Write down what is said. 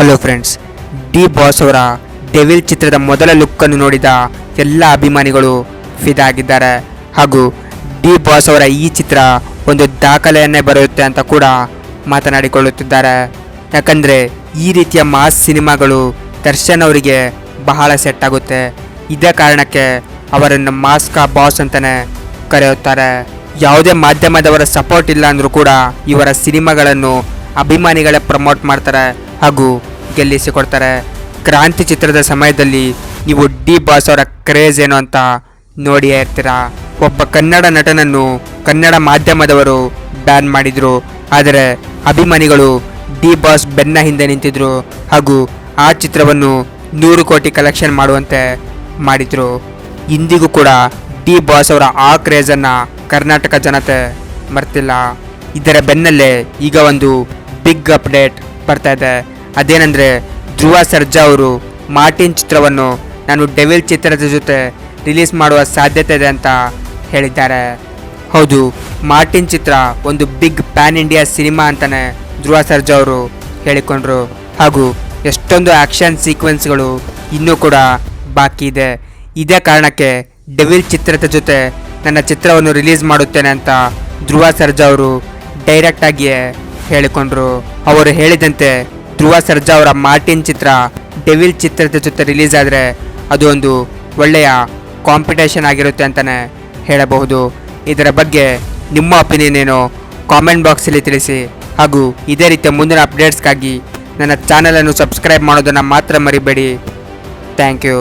Hello friends D boss ಅವರ devil ಚಿತ್ರದ ಮೊದಲ ಲುಕ್ಕನ್ನು ನೋಡಿದ ಎಲ್ಲ ಅಭಿಮಾನಿಗಳು ಫಿದಾಗಿದ್ದಾರೆ. ಹಾಗೂ ಡಿ ಬಾಸ್ ಅವರ ಈ ಚಿತ್ರ ಒಂದು ದಾಖಲೆಯನ್ನೇ ಬರೆಯುತ್ತೆ ಅಂತ ಕೂಡ ಮಾತನಾಡಿಕೊಳ್ಳುತ್ತಿದ್ದಾರೆ. ಯಾಕಂದರೆ ಈ ರೀತಿಯ ಮಾಸ್ ಸಿನಿಮಾಗಳು ದರ್ಶನ್ ಅವರಿಗೆ ಬಹಳ ಸೆಟ್ ಆಗುತ್ತೆ. ಇದೇ ಕಾರಣಕ್ಕೆ ಅವರನ್ನು ಮಾಸ್ಕಾ ಬಾಸ್ ಅಂತಲೇ ಕರೆಯುತ್ತಾರೆ. ಯಾವುದೇ ಮಾಧ್ಯಮದವರ ಸಪೋರ್ಟ್ ಇಲ್ಲ ಅಂದರೂ ಕೂಡ ಇವರ ಸಿನಿಮಾಗಳನ್ನು ಅಭಿಮಾನಿಗಳೇ ಪ್ರಮೋಟ್ ಮಾಡ್ತಾರೆ. ಹಾಗೂ ಗೆಲ್ಲಿಸಿಕೊಡ್ತಾರೆ. ಕ್ರಾಂತಿ ಚಿತ್ರದ ಸಮಯದಲ್ಲಿ ನೀವು ಡಿ ಬಾಸ್ ಅವರ ಕ್ರೇಜ್ ಏನು ಅಂತ ನೋಡಿಯೇ ಇರ್ತೀರಾ? ಒಬ್ಬ ಕನ್ನಡ ನಟನನ್ನು ಕನ್ನಡ ಮಾಧ್ಯಮದವರು ಬ್ಯಾನ್ ಮಾಡಿದರು. ಆದರೆ ಅಭಿಮಾನಿಗಳು ಡಿ ಬಾಸ್ ಬೆನ್ನ ಹಿಂದೆ ನಿಂತಿದ್ರು ಹಾಗೂ ಆ ಚಿತ್ರವನ್ನು ನೂರು ಕೋಟಿ ಕಲೆಕ್ಷನ್ ಮಾಡುವಂತೆ ಮಾಡಿದರು. ಇಂದಿಗೂ ಕೂಡ ಡಿ ಬಾಸ್ ಅವರ ಆ ಕ್ರೇಜನ್ನು ಕರ್ನಾಟಕ ಜನತೆ ಮರ್ತಿಲ್ಲ. ಇದರ ಬೆನ್ನಲ್ಲೇ ಈಗ ಒಂದು ಬಿಗ್ ಅಪ್ಡೇಟ್ ಬರ್ತಾ ಇದೆ. ಅದೇನೆಂದರೆ ಧ್ರುವ ಸರ್ಜಾ ಅವರು ಮಾರ್ಟಿನ್ ಚಿತ್ರವನ್ನು ನಾನು ಡೆವಿಲ್ ಚಿತ್ರದ ಜೊತೆ ರಿಲೀಸ್ ಮಾಡುವ ಸಾಧ್ಯತೆ ಇದೆ ಅಂತ ಹೇಳಿದ್ದಾರೆ. ಹೌದು, ಮಾರ್ಟಿನ್ ಚಿತ್ರ ಒಂದು ಬಿಗ್ ಪ್ಯಾನ್ ಇಂಡಿಯಾ ಸಿನಿಮಾ ಅಂತಲೇ ಧ್ರುವ ಸರ್ಜಾ ಅವರು ಹೇಳಿಕೊಂಡ್ರು. ಹಾಗೂ ಎಷ್ಟೊಂದು ಆ್ಯಕ್ಷನ್ ಸೀಕ್ವೆನ್ಸ್ಗಳು ಇನ್ನೂ ಕೂಡ ಬಾಕಿ ಇದೆ. ಇದೇ ಕಾರಣಕ್ಕೆ ಡೆವಿಲ್ ಚಿತ್ರದ ಜೊತೆ ನನ್ನ ಚಿತ್ರವನ್ನು ರಿಲೀಸ್ ಮಾಡುತ್ತೇನೆ ಅಂತ ಧ್ರುವ ಸರ್ಜಾ ಅವರು ಡೈರೆಕ್ಟಾಗಿಯೇ ಹೇಳಿಕೊಂಡ್ರು. ಅವರು ಹೇಳಿದಂತೆ ಧ್ರುವ ಸರ್ಜಾ ಅವರ ಮಾರ್ಟಿನ್ ಚಿತ್ರ, ಡೆವಿಲ್ ಚಿತ್ರದ ಜೊತೆ ರಿಲೀಸ್ ಆದರೆ ಅದು ಒಂದು ಒಳ್ಳೆಯ ಕಾಂಪಿಟೇಷನ್ ಆಗಿರುತ್ತೆ ಅಂತಲೇ ಹೇಳಬಹುದು. ಇದರ ಬಗ್ಗೆ ನಿಮ್ಮ ಒಪಿನಿಯನ್ ಏನು? ಕಾಮೆಂಟ್ ಬಾಕ್ಸಲ್ಲಿ ತಿಳಿಸಿ. ಹಾಗೂ ಇದೇ ರೀತಿಯ ಮುಂದಿನ ಅಪ್ಡೇಟ್ಸ್ಗಾಗಿ ನನ್ನ ಚಾನಲನ್ನು ಸಬ್ಸ್ಕ್ರೈಬ್ ಮಾಡೋದನ್ನು ಮಾತ್ರ ಮರಿಬೇಡಿ. Thank you.